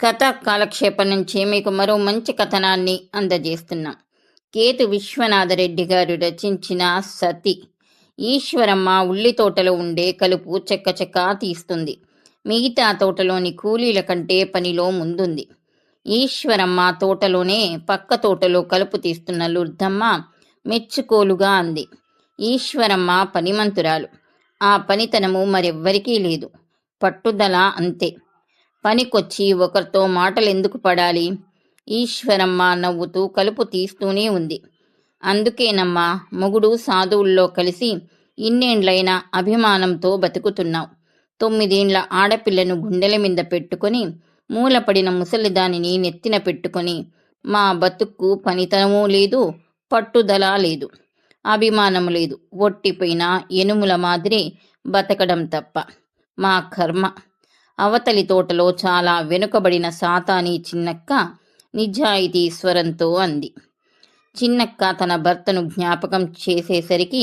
కథ కాలక్షేపం నుంచి మీకు మరో మంచి కథనాన్ని అందజేస్తున్నాం. కేతు విశ్వనాథరెడ్డి గారు రచించిన సతి. ఈశ్వరమ్మ ఉల్లి తోటలో ఉండే కలుపు చెక్క తీస్తుంది. మిగతా తోటలోని కూలీల కంటే పనిలో ముందుంది. ఈశ్వరమ్మ తోటలోనే పక్క తోటలో కలుపు తీస్తున్న లుర్ధమ్మ మెచ్చుకోలుగా అంది. ఈశ్వరమ్మ పనిమంతురాలు. ఆ పనితనము మరెవ్వరికీ లేదు. పట్టుదల అంతే. పనికొచ్చి ఒకరితో మాటలు ఎందుకు పడాలి? ఈశ్వరమ్మ నవ్వుతూ కలుపు తీస్తూనే ఉంది. అందుకేనమ్మా మొగుడు సాధువుల్లో కలిసి ఇన్నేండ్లైనా అభిమానంతో బతుకుతున్నావు. తొమ్మిదేండ్ల ఆడపిల్లను గుండెల మీద పెట్టుకొని మూలపడిన ముసలిదానిని నెత్తిన పెట్టుకొని మా బతుక్కు పనితనమూ లేదు పట్టుదల లేదు అభిమానం లేదు. ఒట్టిపోయిన ఎనుముల మాదిరి బతకడం తప్ప మా కర్మ. అవతలి తోటలో చాలా వెనుకబడిన సాతాని చిన్నక్క నిజాయితీ స్వరంతో అంది. చిన్నక్క తన భర్తను జ్ఞాపకం చేసేసరికి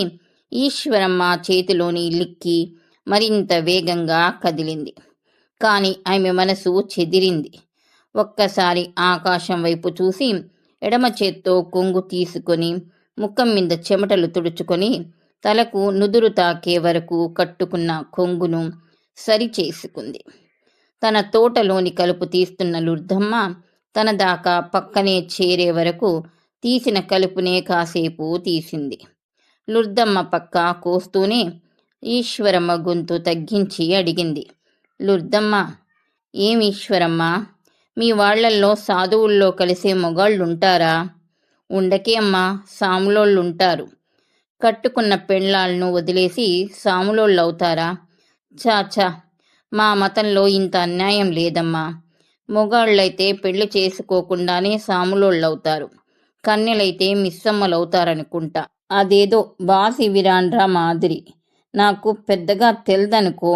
ఈశ్వరమ్మ చేతిలోని లిక్కి మరింత వేగంగా కదిలింది. కానీ ఆమె మనసు చెదిరింది. ఒక్కసారి ఆకాశం వైపు చూసి ఎడమ చేత్తో కొంగు తీసుకొని ముఖం మీద చెమటలు తుడుచుకొని తలకు నుదురు తాకే వరకు కట్టుకున్న కొంగును సరిచేసుకుంది తన తోటలోని కలుపు తీస్తున్న లుర్ధమ్మ తన దాకా పక్కనే చేరే వరకు తీసిన కలుపునే కాసేపు తీసింది. లుర్ధమ్మ పక్క కోస్తూనే ఈశ్వరమ్మ గొంతు తగ్గించి అడిగింది. లుర్ధమ్మ ఏం ఈశ్వరమ్మ? మీ వాళ్ళల్లో సాధువుల్లో కలిసే మొగాళ్ళుంటారా? ఉండకే అమ్మా సాములోళ్ళుంటారు. కట్టుకున్న పెళ్ళాలను వదిలేసి సాములోళ్ళవుతారా? చాచా మా మతంలో ఇంత అన్యాయం లేదమ్మా. మొగాళ్ళైతే పెళ్ళి చేసుకోకుండానే సాములోళ్ళవుతారు. కన్యలైతే మిస్సమ్మలవుతారనుకుంటా. అదేదో బాసి విరాండ్రా మాదిరి. నాకు పెద్దగా తెల్దనుకో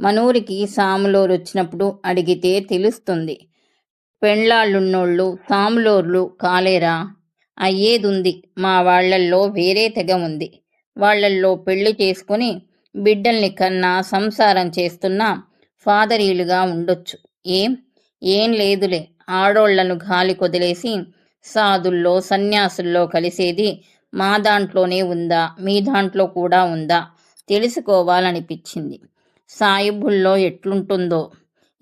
మనూరికి సాములోరు వచ్చినప్పుడు అడిగితే తెలుస్తుంది. పెళ్ళాళ్ళున్నోళ్ళు సాములోర్లు కాలేరా? అయ్యేదుంది. మా వాళ్ళల్లో వేరే తెగ ఉంది వాళ్ళల్లో పెళ్ళి చేసుకుని బిడ్డల్ని కన్నా సంసారం చేస్తున్నా ఫాదరీలుగా ఉండొచ్చు. ఏం? ఏం లేదులే. ఆడోళ్ళను గాలి కొదిలేసి సాధుల్లో సన్యాసుల్లో కలిసేది మా దాంట్లోనే ఉందా? మీ దాంట్లో కూడా ఉందా? తెలుసుకోవాలనిపించింది. సాయిబుల్లో ఎట్లుంటుందో?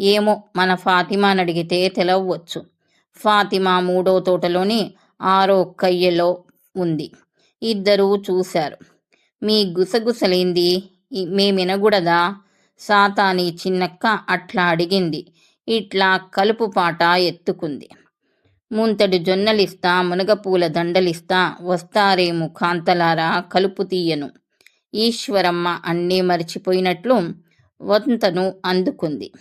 ఏమో మన ఫాతిమాని అడిగితే తెలవచ్చు. ఫాతిమా మూడో తోటలోని ఆరో కయ్యలో ఉంది. ఇద్దరూ చూశారు. మీ గుసగుసలేంది? మేమినగూడదా? సాతాని చిన్నక్క అట్లా అడిగింది. ఇట్లా కలుపు పాట ఎత్తుకుంది. ముంతడు జొన్నలిస్తా మునగపూల దండలిస్తా వస్తారేమో కాంతలారా కలుపు తీయను. ఈశ్వరమ్మ అన్నీ మరిచిపోయినట్లు వంతను అందుకుంది.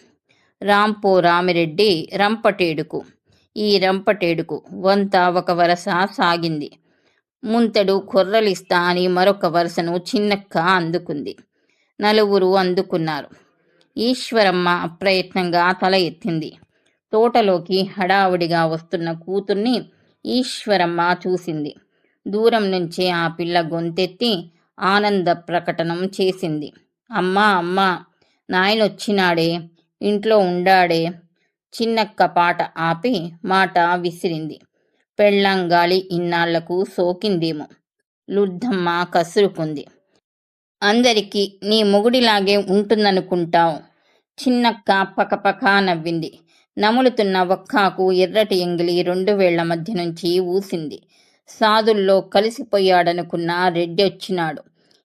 రాంపో రామిరెడ్డి రంపటేడుకు. ఈ రంపటేడుకు వంత ఒక వరస సాగింది. ముంతడు కొర్రలిస్తా అని మరొక వరుసను చిన్నక్క అందుకుంది. నలుగురు అందుకున్నారు. ఈశ్వరమ్మ అప్రయత్నంగా తల ఎత్తింది. తోటలోకి హడావుడిగా వస్తున్న కూతుర్ని ఈశ్వరమ్మ చూసింది. దూరం నుంచే ఆ పిల్ల గొంతెత్తి ఆనంద ప్రకటనం చేసింది. అమ్మా అమ్మా నాయనొచ్చినాడే ఇంట్లో ఉండాడే చిన్నక్క పాట ఆపి మాట విసిరింది. పెళ్ళంగాలి ఇన్నాళ్ళకు సోకిందేమో. లుద్ధమ్మ కసురుకుంది. అందరికీ నీ మొగుడిలాగే ఉంటుందనుకుంటావు. చిన్నక్క పకపక నవ్వింది. నములుతున్న ఒక్కాకు ఎర్రటి ఎంగిలి రెండు వేళ్ళ మధ్య నుంచి ఊసింది. సాధుల్లో కలిసిపోయాడనుకున్న రెడ్డి వచ్చినాడు.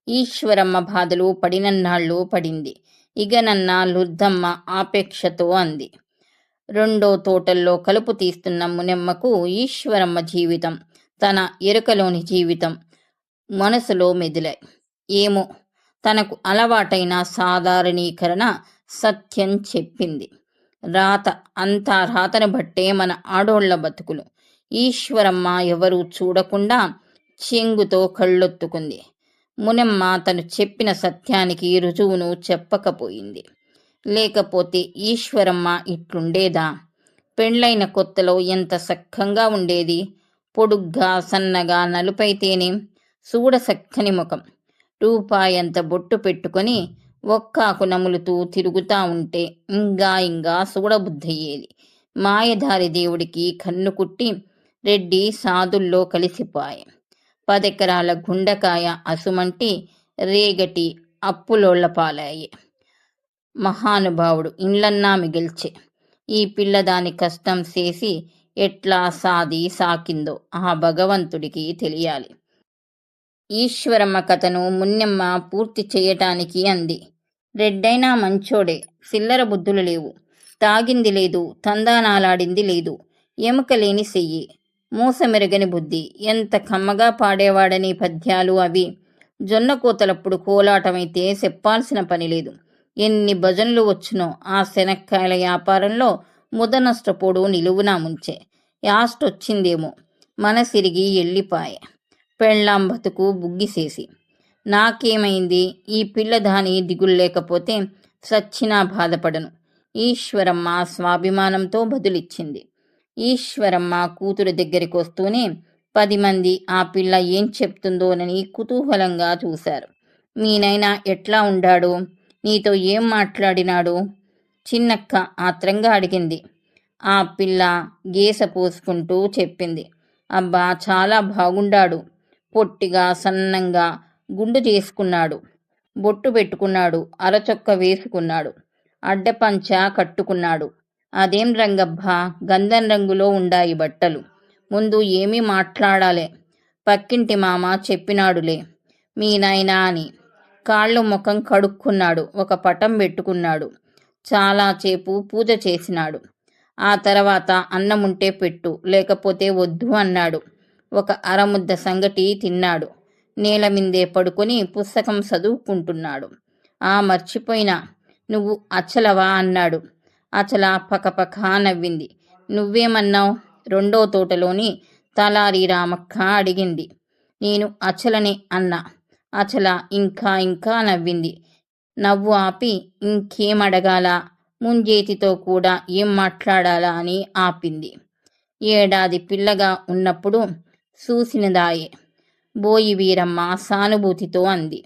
ఈశ్వరమ్మ బాధలు పడినన్నాళ్ళు పడింది. ఇగనన్న లుద్దమ్మ ఆపేక్షతో అంది. రెండో తోటల్లో కలుపు తీస్తున్న మునెమ్మకు ఈశ్వరమ్మ జీవితం తన ఎరుకలోని జీవితం మనసులో మెదిలాయి. ఏమో తనకు అలవాటైన సాధారణీకరణ సత్యం చెప్పింది. రాత అంతా రాతను బట్టే మన ఆడోళ్ళ బతుకులు. ఈశ్వరమ్మ ఎవరూ చూడకుండా చెంగుతో కళ్ళొత్తుకుంది. మునమ్మ తను చెప్పిన సత్యానికి రుజువును చెప్పకపోయింది. లేకపోతే ఈశ్వరమ్మ ఇట్లుండేదా? పెండ్లైన కొత్తలో ఎంత సక్కంగా ఉండేది? పొడుగ్గా సన్నగా నలుపైతేనే చూడసక్కని ముఖం. రూపాయంత బొట్టు పెట్టుకొని ఒక్కాకు నములుతూ తిరుగుతా ఉంటే ఇంకా ఇంకా చూడబుద్ధయ్యేది మాయదారి దేవుడికి కన్ను కుట్టి రెడ్డి సాధుల్లో కలిసిపాయె పదెకరాల గుండకాయ అసుమంటి రేగటి అప్పులోళ్ళ పాలాయే మహానుభావుడు ఇండ్లన్నా మిగిల్చే ఈ పిల్లదాని కష్టం చేసి ఎట్లా సాది సాకిందో ఆ భగవంతుడికి తెలియాలి. ఈశ్వరమ్మ కథను మున్నెమ్మ పూర్తి చేయటానికి అంది. రెడ్డైనా మంచోడే చిల్లర బుద్ధులు లేవు. తాగింది లేదు తందానాలాడింది లేదు. ఎముక లేని సెయ్యి మూసమెరగని బుద్ధి. ఎంత కమ్మగా పాడేవాడని పద్యాలు అవి. జొన్న కోతలప్పుడు కోలాటమైతే చెప్పాల్సిన పని లేదు. ఎన్ని భజనలు వచ్చినో ఆ శనక్కాయల వ్యాపారంలో ముద నష్టపోడు నిలువునా ముంచే. యాస్టొచ్చిందేమో మనసిరిగి ఎల్లిపాయే పెళ్ళాం బతుకు బుగ్గిసేసి నాకేమైంది? ఈ పిల్లదాని దిగుల్లేకపోతే సచ్చినా బాధపడను. ఈశ్వరమ్మ స్వాభిమానంతో బదులిచ్చింది. ఈశ్వరమ్మ కూతురు దగ్గరికి వస్తూనే పది మంది ఆ పిల్ల ఏం చెప్తుందోనని కుతూహలంగా చూశారు. మీ నైనా ఎట్లా ఉండాడు? నీతో ఏం మాట్లాడినాడు? చిన్నక్క ఆత్రంగా అడిగింది. ఆ పిల్ల గేస పోసుకుంటూ చెప్పింది. అబ్బా చాలా బాగుండాడు. పొట్టిగా సన్నంగా గుండు చేసుకున్నాడు. బొట్టు పెట్టుకున్నాడు. అరచొక్క వేసుకున్నాడు. అడ్డపంచ కట్టుకున్నాడు. అదేం రంగబ్బా? గంధం రంగులో ఉండాయి బట్టలు. ముందు ఏమీ మాట్లాడాలే. పక్కింటి మామ చెప్పినాడులే. మీ నాయనా అని. కాళ్ళు ముఖం కడుక్కున్నాడు. ఒక పటం పెట్టుకున్నాడు. చాలాసేపు పూజ చేసినాడు. ఆ తర్వాత అన్నముంటే పెట్టు. లేకపోతే వద్దు అన్నాడు. ఒక అరముద్ద సంగటి తిన్నాడు. నేల మిందే పడుకొని పుస్తకం చదువుకుంటున్నాడు. ఆ మర్చిపోయినా నువ్వు అచ్చలవా అన్నాడు. అచల పకపక నవ్వింది. నువ్వేమన్నావు? రెండో తోటలోని తలారి రామక్క అడిగింది. నేను అచలనే అన్నా. అచల ఇంకా ఇంకా నవ్వింది. నవ్వు ఆపి ఇంకేం అడగాల ముంజేతితో కూడా ఏం మాట్లాడాలా అని ఆపింది. ఏడాది పిల్లగా ఉన్నప్పుడు చూసినదాయే. బోయి వీరమ్మ సానుభూతితో అంది.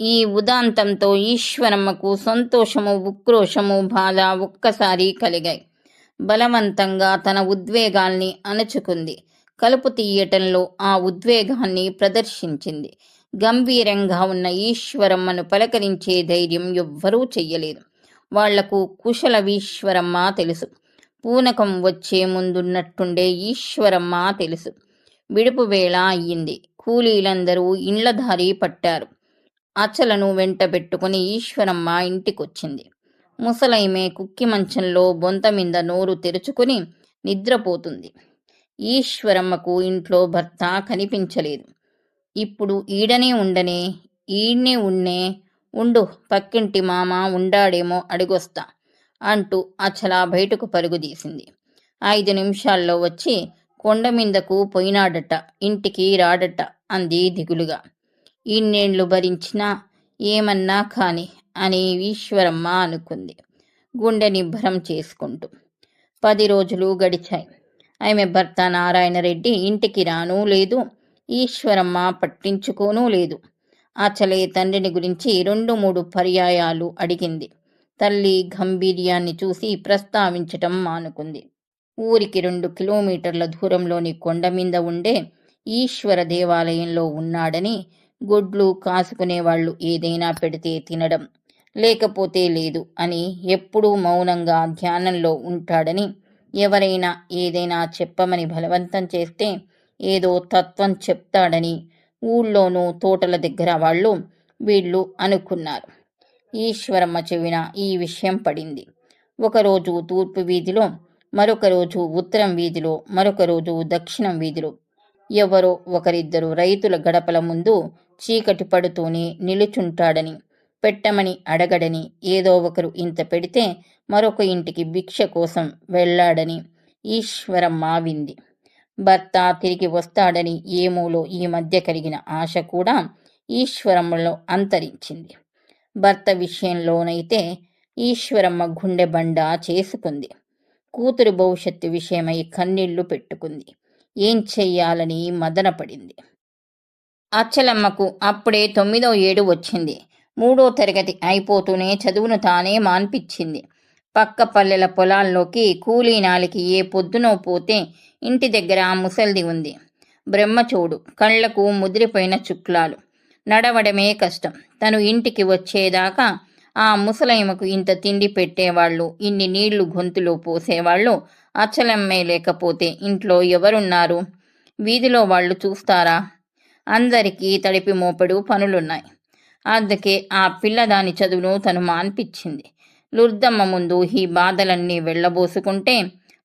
ఈ ఉదాంతంతో ఈశ్వరమ్మకు సంతోషము ఉక్రోషము బాధ ఒక్కసారి కలిగాయి. బలవంతంగా తన ఉద్వేగాల్ని అణచుకుంది. కలుపు తీయటంలో ఆ ఉద్వేగాన్ని ప్రదర్శించింది. గంభీరంగా ఉన్న ఈశ్వరమ్మను పలకరించే ధైర్యం ఎవ్వరూ చెయ్యలేదు. వాళ్ళకు కుశల ఈశ్వరమ్మ తెలుసు. పూనకం వచ్చే ముందున్నట్టుండే ఈశ్వరమ్మ తెలుసు. విడుపు వేళ అయ్యింది. కూలీలందరూ ఇండ్ల దారి పట్టారు అచలను వెంటబెట్టుకుని ఈశ్వరమ్మ ఇంటికొచ్చింది. ముసలైమే కుక్కి మంచంలో బొంత మీద నోరు తెరుచుకుని నిద్రపోతుంది. ఈశ్వరమ్మకు ఇంట్లో భర్త కనిపించలేదు. ఇప్పుడు ఈడనే ఉండనే ఈడ్నే ఉన్నే ఉండు పక్కింటి మామ ఉండాడేమో అడిగొస్తా. అంటూ అచల బయటకు పరుగుదీసింది. ఐదు నిమిషాల్లో వచ్చి కొండ మీదకు పోయినాడట ఇంటికి రాడట అంది దిగులుగా. ఇన్నేళ్ళు భరించినా ఏమన్నా కాని అని ఈశ్వరమ్మ అనుకుంది. గుండె నిబ్బరం చేసుకుంటూ. పది రోజులు గడిచాయి. ఆమె భర్త నారాయణరెడ్డి ఇంటికి రానూ లేదు ఈశ్వరమ్మ పట్టించుకోనూ లేదు. అచలే తండ్రిని గురించి రెండు మూడు పర్యాయాలు అడిగింది. తల్లి గంభీర్యాన్ని చూసి ప్రస్తావించటం మానుకుంది. ఊరికి రెండు కిలోమీటర్ల దూరంలోని కొండ మీద ఉండే ఈశ్వర దేవాలయంలో ఉన్నాడని గొడ్లు కాసుకునేవాళ్ళు ఏదైనా పెడితే తినడం లేకపోతే లేదు అని ఎప్పుడూ మౌనంగా ధ్యానంలో ఉంటాడని ఎవరైనా ఏదైనా చెప్పమని బలవంతం చేస్తే ఏదో తత్వం చెప్తాడని ఊళ్ళోనూ తోటల దగ్గర వాళ్ళు వీళ్ళు అనుకున్నారు. ఈశ్వరమ్మ చెవిన ఈ విషయం పడింది. ఒకరోజు తూర్పు వీధిలో మరొక రోజు ఉత్తరం వీధిలో మరొక రోజు దక్షిణం వీధిలో. ఎవరో ఒకరిద్దరు రైతుల గడపల ముందు చీకటి పడుతూనే నిలుచుంటాడని పెట్టమని అడగడని ఏదో ఒకరు ఇంత పెడితే మరొక ఇంటికి భిక్ష కోసం వెళ్ళాడని ఈశ్వరం మావింది భర్త తిరిగి వస్తాడని ఏమోలో ఈ మధ్య కలిగిన ఆశ కూడా ఈశ్వరమ్మలో అంతరించింది. భర్త విషయంలోనైతే ఈశ్వరమ్మ గుండె బండ చేసుకుంది. కూతురు భవిష్యత్తు విషయమై కన్నీళ్ళు పెట్టుకుంది. ఏం చెయ్యాలని మదనపడింది. అచ్చలమ్మకు అప్పుడే తొమ్మిదో ఏడు వచ్చింది. మూడో తరగతి అయిపోతూనే చదువును తానే మాన్పించింది. పక్క పల్లెల పొలాల్లోకి కూలీనాలికి ఏ పొద్దునో పోతే ఇంటి దగ్గర ముసల్ది ఉంది. బ్రహ్మచోడు కళ్ళకు ముదిరిపోయిన చుక్లాలు. నడవడమే కష్టం. తను ఇంటికి వచ్చేదాకా ఆ ముసలయ్యకు ఇంత తిండి పెట్టేవాళ్ళు ఇన్ని నీళ్ళు గొంతులో పోసేవాళ్ళు అచ్చలమ్మే లేకపోతే ఇంట్లో ఎవరున్నారు? వీధిలో వాళ్ళు చూస్తారా? అందరికీ తడిపి మోపెడు పనులున్నాయి. అందుకే ఆ పిల్లదాని చదువును తను మాన్పించింది. లుర్దమ్మ ముందు ఈ బాధలన్నీ వెళ్ళబోసుకుంటే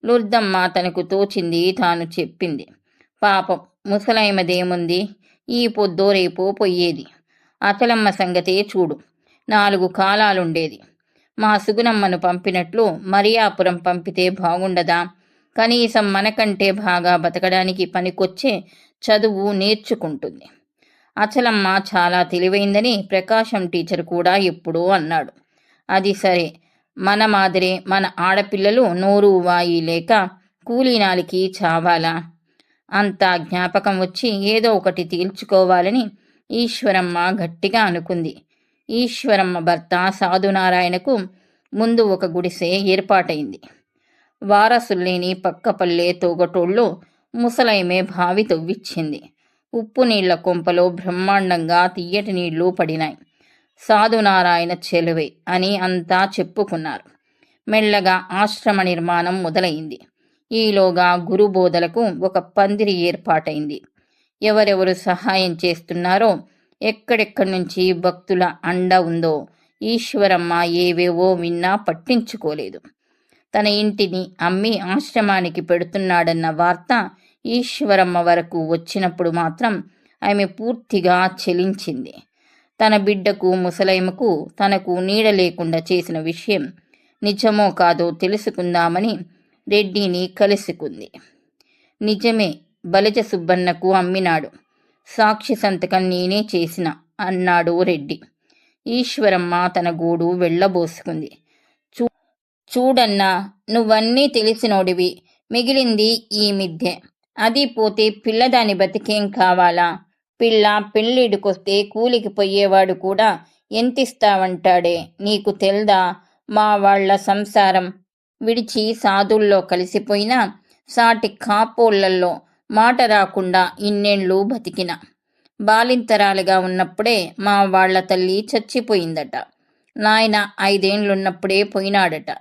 లుర్దమ్మ తనకు తోచింది తాను చెప్పింది. పాపం ముసలైమదేముంది ఈ పొద్దో రేపో పొయ్యేది. అచలమ్మ సంగతే చూడు. నాలుగు కాలాలుండేది. మా సుగునమ్మను పంపినట్లు మరియాపురం పంపితే బాగుండదా? కనీసం మనకంటే బాగా బతకడానికి పనికొచ్చే చదువు నేర్చుకుంటుంది. అచలమ్మ చాలా తెలివైందని ప్రకాశం టీచర్ కూడా ఎప్పుడూ అన్నాడు. అది సరే. మన మాదిరే మన ఆడపిల్లలు నోరు వాయి లేక కూలీనాలికి చావాలా? అంతా జ్ఞాపకం వచ్చి ఏదో ఒకటి తీల్చుకోవాలని ఈశ్వరమ్మ గట్టిగా అనుకుంది. ఈశ్వరమ్మ భర్త సాధునారాయణకు ముందు ఒక గుడిసె ఏర్పాటైంది. వారసుల్లేని పక్కపల్లె తోగటోళ్ళు ముసలైమే బావి తవ్విచ్చింది. ఉప్పు నీళ్ళ కొంపలో బ్రహ్మాండంగా తీయటి నీళ్ళు పడినాయి. సాధునారాయణ చెలువే అని అంతా చెప్పుకున్నారు. మెల్లగా ఆశ్రమ నిర్మాణం మొదలైంది. ఈలోగా గురుబోధలకు ఒక పందిరి ఏర్పాటైంది. ఎవరెవరు సహాయం చేస్తున్నారో ఎక్కడెక్కడి నుంచి భక్తుల అండ ఉందో ఈశ్వరమ్మ ఏవేవో విన్నా పట్టించుకోలేదు. తన ఇంటిని అమ్మి ఆశ్రమానికి పెడుతున్నాడన్న వార్త ఈశ్వరమ్మ వరకు వచ్చినప్పుడు మాత్రం ఆమె పూర్తిగా చెలించింది. తన బిడ్డకు ముసలైమకు తనకు నీడ లేకుండా చేసిన విషయం నిజమో కాదో తెలుసుకుందామని రెడ్డిని కలుసుకుంది. నిజమే బలిజ సుబ్బన్నకు అమ్మినాడు. సాక్షి సంతకం నేనే చేసిన అన్నాడు రెడ్డి. ఈశ్వరమ్మ తన గూడు వెళ్ళబోసుకుంది. చూ చూడన్నా నువ్వన్నీ తెలిసినోడివి. మిగిలింది ఈ మిథ్యే. అది పోతే పిల్లదాని బతికేం కావాలా? పిల్ల పెళ్ళిడికొస్తే కూలికి పోయేవాడు కూడా ఎంతిస్తావంటాడే? నీకు తెల్దా? మా వాళ్ళ సంసారం విడిచి సాధుల్లో కలిసిపోయిన సాటి కాపోళ్ళల్లో మాట రాకుండా ఇన్నేళ్ళు బతికిన. బాలింతరాలుగా ఉన్నప్పుడే మా వాళ్ళ తల్లి చచ్చిపోయిందట. నాయన ఐదేండ్లున్నప్పుడే పోయినాడట.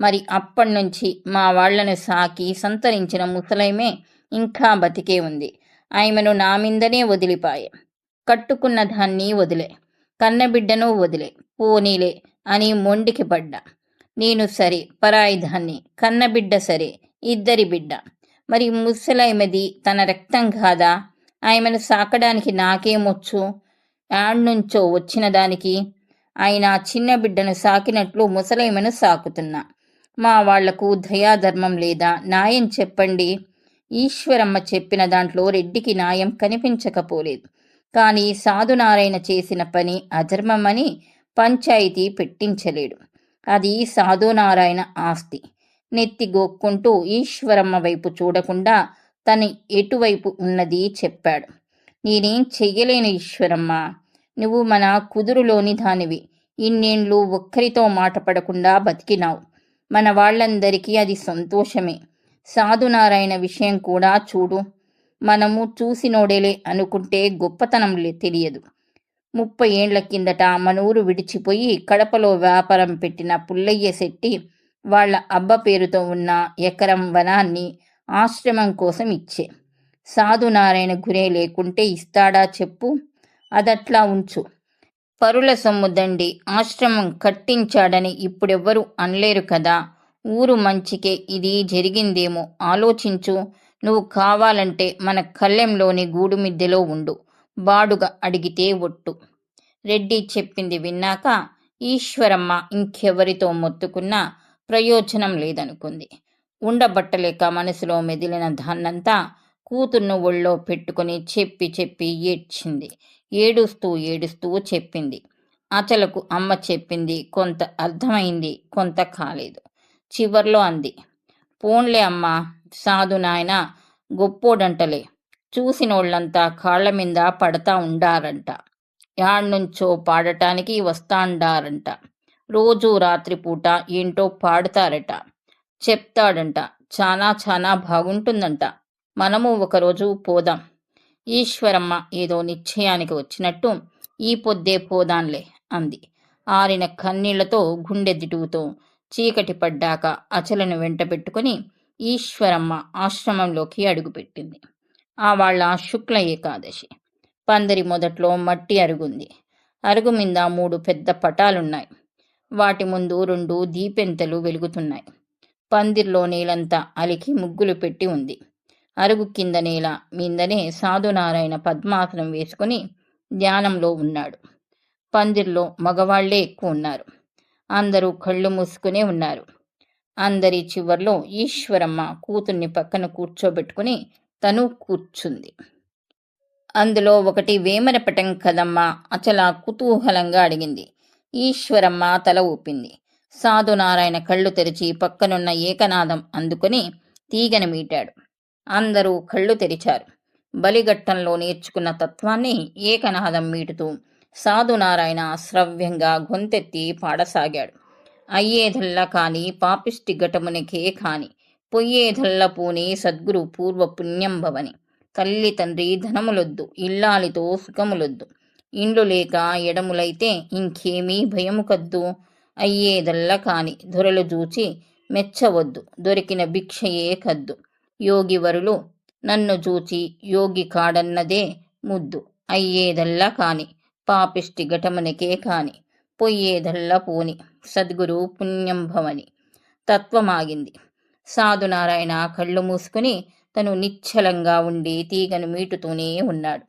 మరి అప్పటినుంచి మా వాళ్ళను సాకి సంతరించిన ముసలైమే ఇంకా బతికే ఉంది. ఆమెను నా మీదనే వదిలిపాయే. కట్టుకున్న దాన్ని వదిలే. కన్నబిడ్డను వదిలే. పోనీలే అని మొండికి పడ్డా. నేను సరే పరాయుధాన్ని కన్నబిడ్డ సరే ఇద్దరి బిడ్డ. మరి ముసలైమది తన రక్తం కాదా? ఆమెను సాకడానికి నాకేమొచ్చు యాడ్నుంచో వచ్చిన దానికి ఆయన చిన్న బిడ్డను సాకినట్లు ముసలైమను సాకుతున్నా. మా వాళ్ళకు దయాధర్మం లేదా? న్యాయం చెప్పండి. ఈశ్వరమ్మ చెప్పిన దాంట్లో రెడ్డికి న్యాయం కనిపించకపోలేదు. కానీ సాధునారాయణ చేసిన పని అధర్మమని పంచాయితీ పెట్టించలేడు. అది సాధునారాయణ ఆస్తి. నెత్తి గోక్కుంటూ ఈశ్వరమ్మ వైపు చూడకుండా తను ఎటువైపు ఉన్నది చెప్పాడు. నేనేం చెయ్యలేను ఈశ్వరమ్మ. నువ్వు మన కుదురులోని దానివి. ఇన్నేండ్లు ఒక్కరితో మాట పడకుండా బతికినావు. మన వాళ్ళందరికీ అది సంతోషమే. సాధునారాయణ విషయం కూడా చూడు. మనము చూసినోడేలే అనుకుంటే గొప్పతనం తెలియదు. ముప్పై ఏండ్ల కిందట మనూరు విడిచిపోయి కడపలో వ్యాపారం పెట్టిన పుల్లయ్య శెట్టి వాళ్ళ అబ్బ పేరుతో ఉన్న ఎకరం వనాన్ని ఆశ్రమం కోసం ఇచ్చే. సాధునారాయణ గురే లేకుంటే ఇస్తాడా చెప్పు అదట్లా ఉంచు. పరుల సొమ్ము దండి ఆశ్రమం కట్టించాడని ఇప్పుడెవ్వరూ అనలేరు కదా. ఊరు మంచికే ఇది జరిగిందేమో ఆలోచించు. నువ్వు కావాలంటే మన కళ్ళెంలోని గూడు మిద్దెలో ఉండు. బాడుగా అడిగితే ఒట్టు. రెడ్డి చెప్పింది విన్నాక ఈశ్వరమ్మ ఇంకెవరితో మొత్తుకున్నా ప్రయోజనం లేదనుకుంది. ఉండబట్టలేక మనసులో మెదిలిన దాన్నంతా కూతుర్ను ఒళ్ళో పెట్టుకుని చెప్పి చెప్పి ఏడ్చింది. ఏడుస్తూ ఏడుస్తూ చెప్పింది. అచలకు అమ్మ చెప్పింది కొంత అర్థమైంది కొంత కాలేదు. చివర్లో అంది. పోన్లే అమ్మ సాధు నాయన గొప్పోడంటలే. చూసినోళ్ళంతా కాళ్ళ మీద పడతా ఉండారంట. యాడ్నుంచో పాడటానికి వస్తాండారంట. రోజూ రాత్రిపూట ఏంటో పాడుతారట. చెప్తాడంట. చాలా చాలా బాగుంటుందంట. మనము ఒకరోజు పోదాం. ఈశ్వరమ్మ ఏదో నిశ్చయానికి వచ్చినట్టు ఈ పొద్దే పోదాంలే అంది. ఆరిన కన్నీళ్ళతో గుండె దిటువుతో చీకటి పడ్డాక అచలను వెంటబెట్టుకుని ఈశ్వరమ్మ ఆశ్రమంలోకి అడుగుపెట్టింది. ఆ వాళ్ళ శుక్ల ఏకాదశి. పందిరి మొదట్లో మట్టి అరుగుంది. అరుగు మీద మూడు పెద్ద పటాలున్నాయి. వాటి ముందు రెండు దీపెంతలు వెలుగుతున్నాయి. పందిర్లో నేలంతా అలికి ముగ్గులు పెట్టి ఉంది. అరుగు కింద నేల మీదనే సాధునారాయణ పద్మాసనం వేసుకుని ధ్యానంలో ఉన్నాడు. పందిర్లో మగవాళ్ళే ఎక్కువ ఉన్నారు. అందరూ కళ్ళు మూసుకునే ఉన్నారు. అందరి చివర్లో ఈశ్వరమ్మ కూతుర్ని పక్కన కూర్చోబెట్టుకుని తను కూర్చుంది. అందులో ఒకటి వేమనపటం కదమ్మా అచల కుతూహలంగా అడిగింది. ఈశ్వరమ్మ తల ఊపింది. సాధునారాయణ కళ్ళు తెరిచి పక్కనున్న ఏకనాదం అందుకుని తీగని మీటాడు. అందరూ కళ్ళు తెరిచారు. బలిఘట్టంలో నేర్చుకున్న తత్వాన్ని ఏకనాదం మీటుతూ సాధునారాయణ శ్రవ్యంగా గొంతెత్తి పాడసాగాడు. అయ్యేదల్లా కాని పాపిష్టి ఘటమునికే కాని పొయ్యేధల్ల పూని సద్గురు పూర్వ పుణ్యం భవని. తల్లి తండ్రి ధనములొద్దు ఇల్లాలితో సుఖములొద్దు. ఇండ్లు లేక ఎడములైతే ఇంకేమీ భయము కద్దు అయ్యేదల్ల కాని దొరలు చూచి మెచ్చవద్దు దొరికిన భిక్షయే కద్దు. యోగివరులు నన్ను చూచి యోగి కాడన్నదే ముద్దు. అయ్యేదల్లా కాని పాపిష్టి ఘటమునకే కాని పొయ్యేదల్లా పోని సద్గురు పుణ్యం భవని. తత్వమాగింది. సాధునారాయణ కళ్ళు మూసుకుని తను నిశ్చలంగా ఉండి తీగను మీటుతూనే ఉన్నాడు.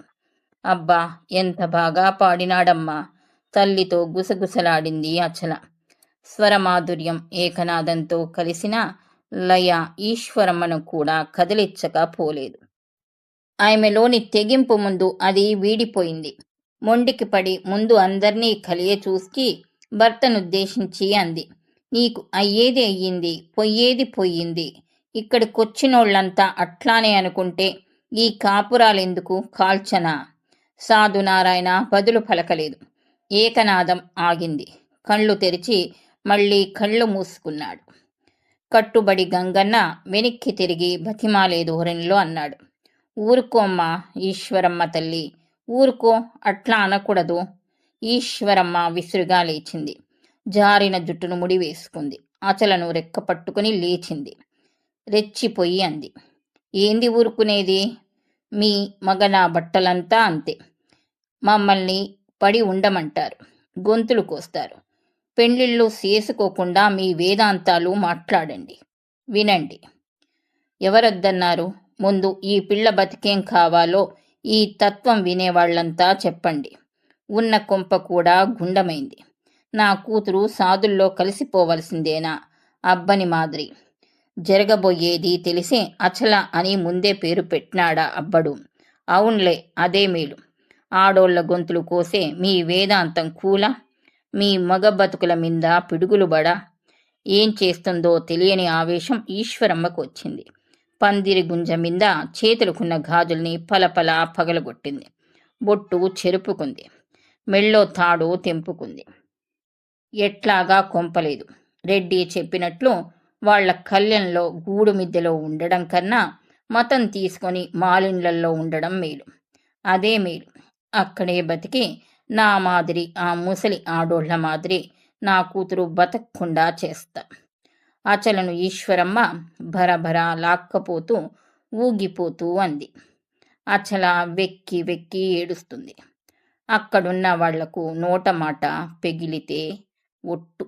అబ్బా ఎంత బాగా పాడినాడమ్మా! తల్లితో గుసగుసలాడింది అచల. స్వరమాధుర్యం ఏకనాదంతో కలిసిన లయ ఈశ్వరమ్మను కూడా కదిలిచ్చకపోలేదు ఆమెలోని తెగింపు ముందు అది వీడిపోయింది. మొండికి పడి ముందు అందర్నీ కలియ చూసి భర్తనుద్దేశించి అంది. నీకు అయ్యేది అయ్యింది పొయ్యేది పొయ్యింది. ఇక్కడికొచ్చినోళ్ళంతా అట్లానే అనుకుంటే ఈ కాపురాలెందుకు కాల్చనా? సాధునారాయణ బదులు పలకలేదు. ఏకనాదం ఆగింది. కళ్ళు తెరిచి మళ్ళీ కళ్ళు మూసుకున్నాడు. కట్టుబడి గంగన్న వెనక్కి తిరిగి బతిమాలే ధోరణిలో అన్నాడు. ఊరుకోమ్మా ఈశ్వరమ్మ తల్లి ఊరుకో అట్లా అనకూడదు. ఈశ్వరమ్మ విసురుగా లేచింది. జారిన జుట్టును ముడి వేసుకుంది అచలను రెక్క పట్టుకుని లేచింది. రెచ్చిపోయి అంది. ఏంది ఊరుకునేది? మీ మగన బట్టలంతా అంతే. మమ్మల్ని పడి ఉండమంటారు. గొంతులు కోస్తారు. పెండ్లిళ్ళు చేసుకోకుండా మీ వేదాంతాలు మాట్లాడండి. వినండి. ఎవరొద్దన్నారు? ముందు ఈ పిల్ల బతికేం కావాలో ఈ తత్వం వినేవాళ్ళంతా చెప్పండి. ఉన్న కొంప కూడా గుండమైంది. నా కూతురు సాధుల్లో కలిసిపోవలసిందేనా అబ్బని మాదిరి. జరగబోయేది తెలిసి అచల అని ముందే పేరు పెట్టినాడా అబ్బడు. అవునులే అదే మేలు. ఆడోళ్ళ గొంతులు కోసే మీ వేదాంతం కూల? మీ మగ బతుకుల మీద పిడుగులు బడా? ఏం చేస్తుందో తెలియని ఆవేశం ఈశ్వరమ్మకు వచ్చింది. పందిరి గుంజ మీద చేతులకున్న గాజుల్ని పలపల పగలగొట్టింది. బొట్టు చెరుపుకుంది. మెళ్ళో తాడు తెంపుకుంది. ఎట్లాగా కొంపలేదు. రెడ్డి చెప్పినట్లు వాళ్ళ కళ్యంలో గూడు మిద్దెలో ఉండడం కన్నా మతం తీసుకొని మాలిన్లల్లో ఉండడం మేలు. అదే మేలు. అక్కడే బతికి నా మాదిరి ఆ ముసలి ఆడోళ్ళ మాదిరి నా కూతురు బతకకుండా చేస్తా. అచలను ఈశ్వరమ్మ భరభర లాక్కపోతూ ఊగిపోతూ అంది. అచల వెక్కి వెక్కి ఏడుస్తుంది. అక్కడున్న వాళ్ళకు నోటమాట పెగిలితే ఒట్టు